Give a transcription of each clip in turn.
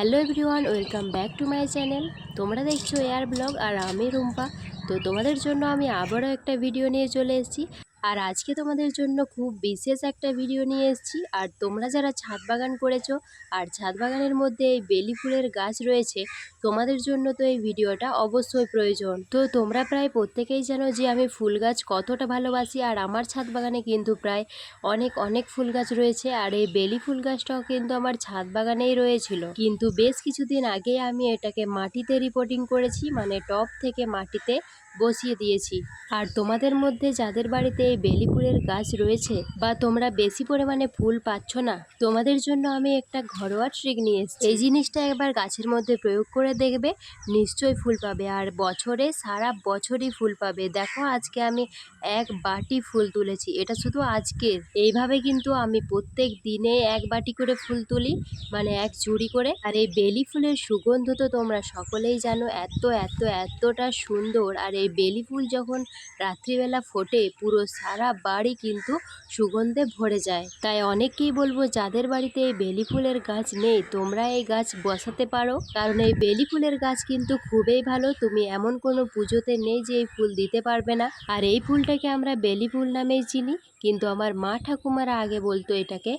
Hello everyone, welcome back to my channel. তোমরা দেখছ air blog আর আমি রুম্পা। তো তোমাদের জন্য আমি আবারও একটা ভিডিও নিয়ে চলে এসেছি। আর আজকে তোমাদের জন্য খুব বিশেষ একটা ভিডিও নিয়ে এসেছি। আর তোমরা যারা ছাদ বাগান করেছ আর ছাদ বাগানের মধ্যে এই বেলি ফুলের গাছ রয়েছে, তোমাদের জন্য তো এই ভিডিওটা অবশ্যই প্রয়োজন। তো তোমরা প্রায় প্রত্যেকেই জানো যে আমি ফুল গাছ কতটা ভালোবাসি, আর আমার ছাদ বাগানে কিন্তু প্রায় অনেক অনেক ফুল গাছ রয়েছে। আর এই বেলি ফুল গাছটাও কিন্তু আমার ছাদ বাগানেই রয়েছিল। কিন্তু বেশ কিছুদিন আগে আমি এটাকে মাটিতে রিপোর্টিং করেছি মানে টপ থেকে মাটিতে বসিয়ে দিয়েছি। আর তোমাদের মধ্যে যাদের বাড়িতে এই বেলি ফুলের গাছ রয়েছে বা তোমরা বেশি পরিমাণে ফুল পাচ্ছ না, তোমাদের জন্য আমি একটা ঘরোয়া ট্রিক নিয়ে এসেছি। এই জিনিসটা একবার গাছের মধ্যে প্রয়োগ করে দেখবে, নিশ্চয়ই ফুল পাবে। আর বছরে, সারা বছরই ফুল পাবে। দেখো, আজকে আমি এক বাটি ফুল তুলেছি। এটা শুধু আজকের। এইভাবে কিন্তু আমি প্রত্যেক দিনে এক বাটি করে ফুল তুলি মানে এক চুরি করে। আর এই বেলি ফুলের সুগন্ধ তো তোমরা সকলেই জানো, এত এত, এতটা সুন্দর। আর এই বেলি ফুল যখন রাত্রিবেলা ফোটে, পুরো সারা বাড়ি কিন্তু সুগন্ধে ভরে যায়। তাই অনেকেই বলব, যাদের বাড়িতে এই বেলি ফুলের গাছ নেই, তোমরা এই গাছ বসাতে পারো। কারণ এই বেলি ফুলের গাছ কিন্তু খুবই ভালো। তুমি এমন কোনো পুজোতে নেই যে এই ফুল দিতে পারবে না। আর এই ফুলটাকে আমরা বেলি ফুল নামেই চিনি। কিন্তু আমার মা ঠাকুমারা আগে বলতো এটাকে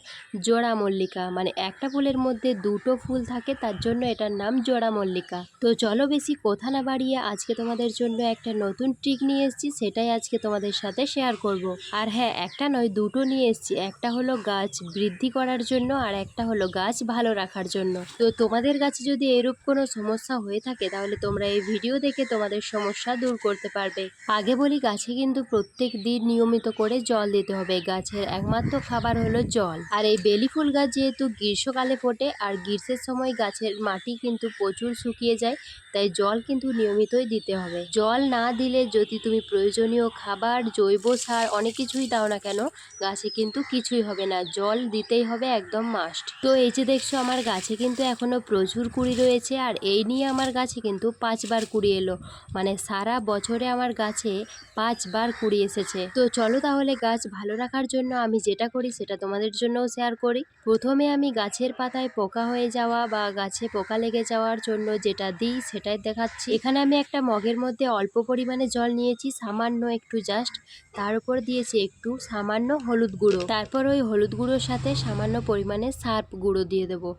জোড়া মল্লিকা। মানে একটা ফুলের মধ্যে দুটো ফুল থাকে, তার জন্য এটার নাম জোড়া মল্লিকা। তো চলো বেশি কথা না বাড়িয়ে আজকে তোমাদের জন্য একটা নতুন ট্রিক নিয়ে এসেছি, সেটাই আজকে তোমাদের সাথে শেয়ার করব। আর হ্যাঁ একটা নয়, দুটো নিয়ে এসেছি। একটা হলো গাছ বৃদ্ধি করার জন্য আর একটা হলো গাছ ভালো রাখার জন্য। তো তোমাদের কাছে যদি এরূপ কোনো সমস্যা হয়ে থাকে, তাহলে তোমরা এই ভিডিও দেখে তোমাদের সমস্যা দূর করতে পারবে। আগে বলি, গাছে কিন্তু প্রত্যেক দিন নিয়মিত করে জল দিতে হবে। গাছের একমাত্র খাবার হলো জল। আর এই বেলি ফুল গাছ যেহেতু গ্রীষ্মকালে ফোটে, আর গ্রীষ্মের সময় গাছের মাটি কিন্তু প্রচুর শুকিয়ে যায়, তাই জল কিন্তু নিয়মিতই দিতে হবে। জল না দিলে যদি তুমি প্রয়োজনীয় খাবার, জৈব সার, অনেক কিছুই দাও না কেন, গাছে কিন্তু কিছুই হবে না। জল দিতেই হবে একদম মাস্ট তো এই যে দেখছ, আমার গাছে কিন্তু এখনও প্রচুর কুড়ি রয়েছে, আর এই নিয়ে আমার গাছে কিন্তু পাঁচবার কুড়ি এলো। মানে সারা বছরে আমার গাছে পাঁচবার কুড়ি এসেছে। তো চলো তাহলে গাছ ভালো রাখার জন্য আমি যেটা করি সেটা তোমাদের জন্যও শেয়ার করি। প্রথমে আমি গাছের পাতায় পোকা হয়ে যাওয়া বা গাছে পোকা লেগে যাওয়ার জন্য যেটা দিই সেটাই দেখাচ্ছি। এখানে আমি একটা মগের মধ্যে অল্প পরিমাণে জল নিয়েছি, সামান্য একটু জাস্ট তার উপর দিয়েছি একটু সামান্য হলুদ গুঁড়ো। তারপর ওই হলুদ গুঁড়োর সাথে সামান্য পরিমাণে সার্প গুঁড়ো দিয়ে দেবো।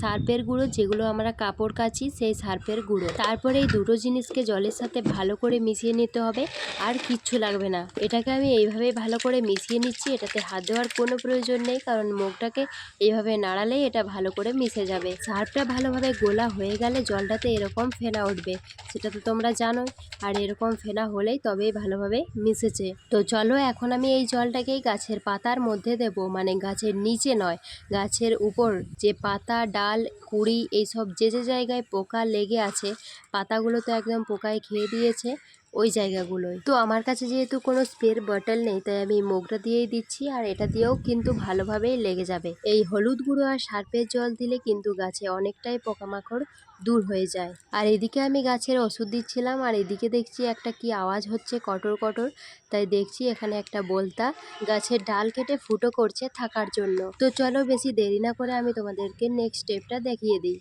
সার্পের গুঁড়ো যেগুলো আমরা কাপড় কাচি সেই সার্পের গুঁড়ো। তারপরে এই দুটো জিনিসকে জলের সাথে ভালো করে মিশিয়ে নিতে হবে। আর কিচ্ছু লাগবে না। এটাকে আমি এইভাবে ভালো করে মিশিয়ে নিচ্ছি, এটাতে হাত দেওয়ার কোনো প্রয়োজন নেই, কারণ মুখটাকে এইভাবে নাড়ালেই এটা ভালো করে মিশে যাবে। সার্ফটা ভালোভাবে গোলা হয়ে গেলে জলটাতে এরকম ফেনা উঠবে, সেটা তো তোমরা জানোই, আর এরকম ফেনা হলেই তবেই ভালোভাবে মিশেছে। তো চলো, এখন আমি এই জলটাকেই গাছের পাতার মধ্যে দেব মানে গাছের নিচে নয়, গাছের উপর। যে পাতা, ডাল, কুড়ি, এইসব যে যে জায়গায় পোকা লেগে আছে, পাতাগুলো তো একদম পোকায় খেয়ে দিয়েছে ওই জায়গাগুলোয়। তো আমার কাছে যেহেতু কোনো স্প্রের বটল নেই, তাই আমি মুগটা দিয়েই দিচ্ছি আর এটা দিয়েও কিন্তু ভালোভাবেই লেগে যাবে। এই হলুদ গুঁড়ো আর সার্পের জল দিলে কিন্তু গাছে অনেকটাই পোকামাকড় দূর হয়ে যায়। আর এদিকে আমি গাছের ওষুধ দিচ্ছিলাম আর এদিকে দেখছি একটা কি আওয়াজ হচ্ছে কটর কটর। তাই দেখছি এখানে একটা বলতা গাছের ডাল কেটে ফুটো করছে থাকার জন্য। তো চলো বেশি দেরি না করে আমি তোমাদেরকে নেক্সট স্টেপটা দেখিয়ে দিই।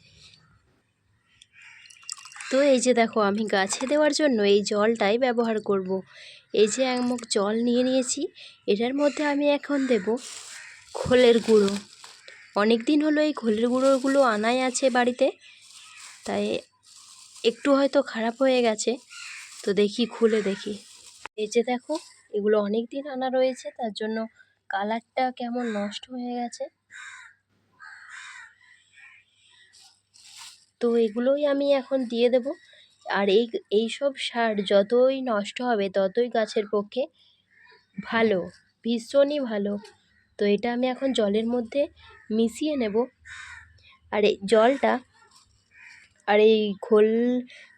তো এই যে দেখো, আমি গাছে দেওয়ার জন্য এই জলটাই ব্যবহার করব। এই যে এক মুখ জল নিয়ে নিয়েছি, এটার মধ্যে আমি এখন দেব খোলের গুঁড়ো। অনেক দিন হলো এই খোলের গুঁড়োগুলো আনাই আছে বাড়িতে, তাই একটু হয়তো খারাপ হয়ে গেছে। তো দেখি, খুলে দেখি। এই যে দেখো, এগুলো অনেক দিন আনা রয়েছে, তার জন্য কালারটা কেমন নষ্ট হয়ে গেছে। তো এগুলোই আমি এখন দিয়ে দেব। আর এই এই সব সার যতই নষ্ট হবে ততই গাছের পক্ষে ভালো, ভীষণই ভালো। তো এটা আমি এখন জলের মধ্যে মিশিয়ে নেব। আর এই জলটা, আর এই খোল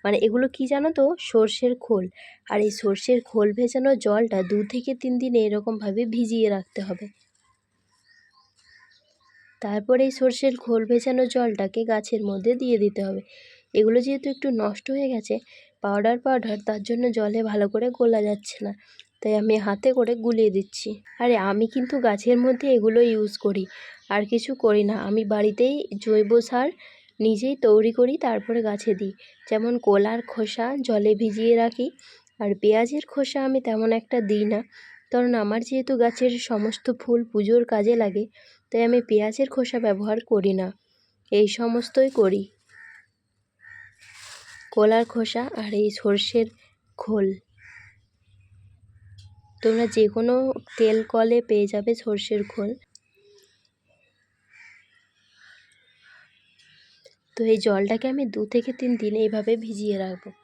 মানে এগুলো কি জানো তো? সর্ষের খোল। আর এই সর্ষের খোল ভেজানো জলটা দু থেকে তিন দিন এরকমভাবে ভিজিয়ে রাখতে হবে। তারপরে এই সর্ষের খোল ভেজানো জলটাকে গাছের মধ্যে দিয়ে দিতে হবে। এগুলো যেহেতু একটু নষ্ট হয়ে গেছে পাউডার পাউডার তার জন্য জলে ভালো করে গোলা যাচ্ছে না। তাই আমি হাতে করে গুলিয়ে দিচ্ছি। আরে, আমি কিন্তু গাছের মধ্যে এগুলো ইউজ করি, আর কিছু করি না। আমি বাড়িতেই জৈব সার নিজেই তৈরি করি, তারপরে গাছে দিই। যেমন কলার খোসা জলে ভিজিয়ে রাখি, আর পেঁয়াজের খোসা আমি তেমন একটা দিই না। কারণ আমার যেহেতু গাছের সমস্ত ফুল পুজোর কাজে লাগে তাই আমি পেঁয়াজের খোসা ব্যবহার করি না। এই সমস্তই করি। কলার খোসা আর এই সর্ষের খোল। তোমরা যে কোনো তেল কলে পেয়ে যাবে সর্ষের খোল। তো এই জলটাকে আমি দু থেকে তিন দিন এইভাবে ভিজিয়ে রাখব।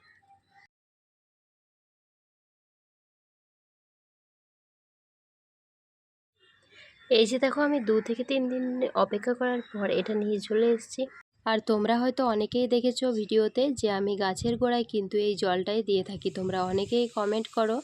এই যে দেখো আমি দু থেকে তিন দিন অপেক্ষা করার পর এটা নিয়ে চলে এসেছি। আর তোমরা হয়তো অনেকেই দেখেছ ভিডিওতে যে আমি গাছের গোড়ায় কিন্তু এই জলটাই দিয়ে থাকি। তোমরা অনেকেই কমেন্ট করো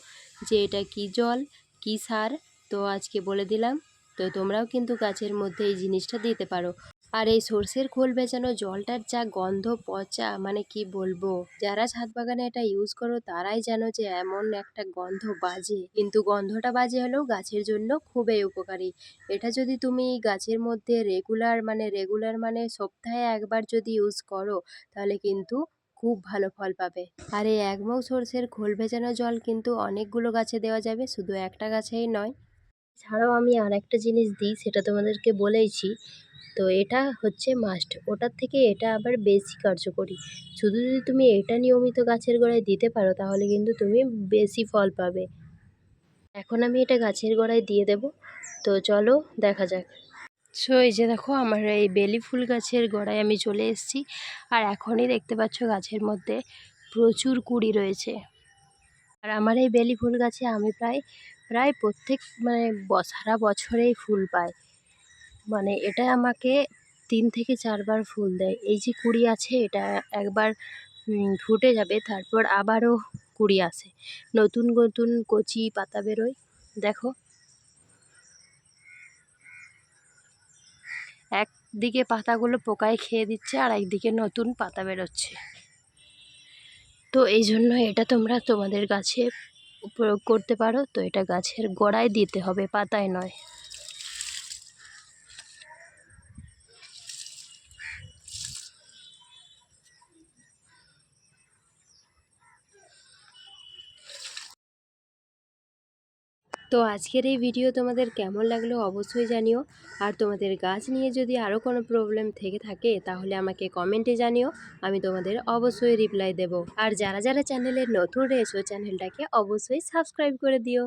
যে এটা কি জল, কি সার? তো আজকে বলে দিলাম। তো তোমরাও কিন্তু গাছের মধ্যে এই জিনিসটা দিতে পারো। আর এই সর্ষের খোল ভেজানো জলটার যা গন্ধ পচা মানে কি বলব? যারা ছাদ বাগানে এটা ইউজ করো, তারাই জানো যে এমন একটা গন্ধ বাজে। কিন্তু গন্ধটা বাজে হলেও গাছের জন্য খুবই উপকারী। এটা যদি তুমি গাছের মধ্যে রেগুলার মানে রেগুলার মানে সপ্তাহে একবার যদি ইউজ করো, তাহলে কিন্তু খুব ভালো ফল পাবে। আর এই এক মগ সর্ষের খোল ভেজানো জল কিন্তু অনেকগুলো গাছে দেওয়া যাবে, শুধু একটা গাছেই নয়। ছাড়াও আমি আর একটা জিনিস দিই, সেটা তোমাদেরকে বলেইছি। তো এটা হচ্ছে মাস্ট ওটার থেকে এটা আবার বেশি কার্যকরী। শুধু যদি তুমি এটা নিয়মিত গাছের গোড়ায় দিতে পারো, তাহলে কিন্তু তুমি বেশি ফল পাবে। এখন আমি এটা গাছের গোড়ায় দিয়ে দেব। তো চলো, দেখা যাক। সো, এই যে দেখো, আমার এই বেলি ফুল গাছের গোড়ায় আমি চলে এসেছি। আর এখনই দেখতে পাচ্ছ গাছের মধ্যে প্রচুর কুড়ি রয়েছে। আর আমার এই বেলি ফুল গাছে আমি প্রায় প্রায় প্রত্যেক মানে সারা বছরেই ফুল পাই। মানে এটা আমাকে তিন থেকে চারবার ফুল দেয়। এই যে কুড়ি আছে, এটা একবার ফুটে যাবে, তারপর আবারও কুড়ি আসে। নতুন নতুন কচি পাতা বেরোয়, দেখো। একদিকে পাতাগুলো পোকায় খেয়ে দিচ্ছে, আর একদিকে নতুন পাতা বেরোচ্ছে। তো এই জন্য এটা তোমরা তোমাদের গাছে প্রয়োগ করতে পারো, তো এটা গাছের গোড়ায় দিতে হবে, পাতায় নয়। তো আজকের এই ভিডিও তোমাদের কেমন লাগল অবশ্যই জানিও। আর তোমাদের গাছ নিয়ে যদি আরও কোনো প্রবলেম থেকে থাকে, তাহলে আমাকে কমেন্টে জানিও, আমি তোমাদের অবশ্যই রিপ্লাই দেব। আর যারা যারা চ্যানেলের নতুন রয়েছে চ্যানেলটাকে অবশ্যই সাবস্ক্রাইব করে দিও।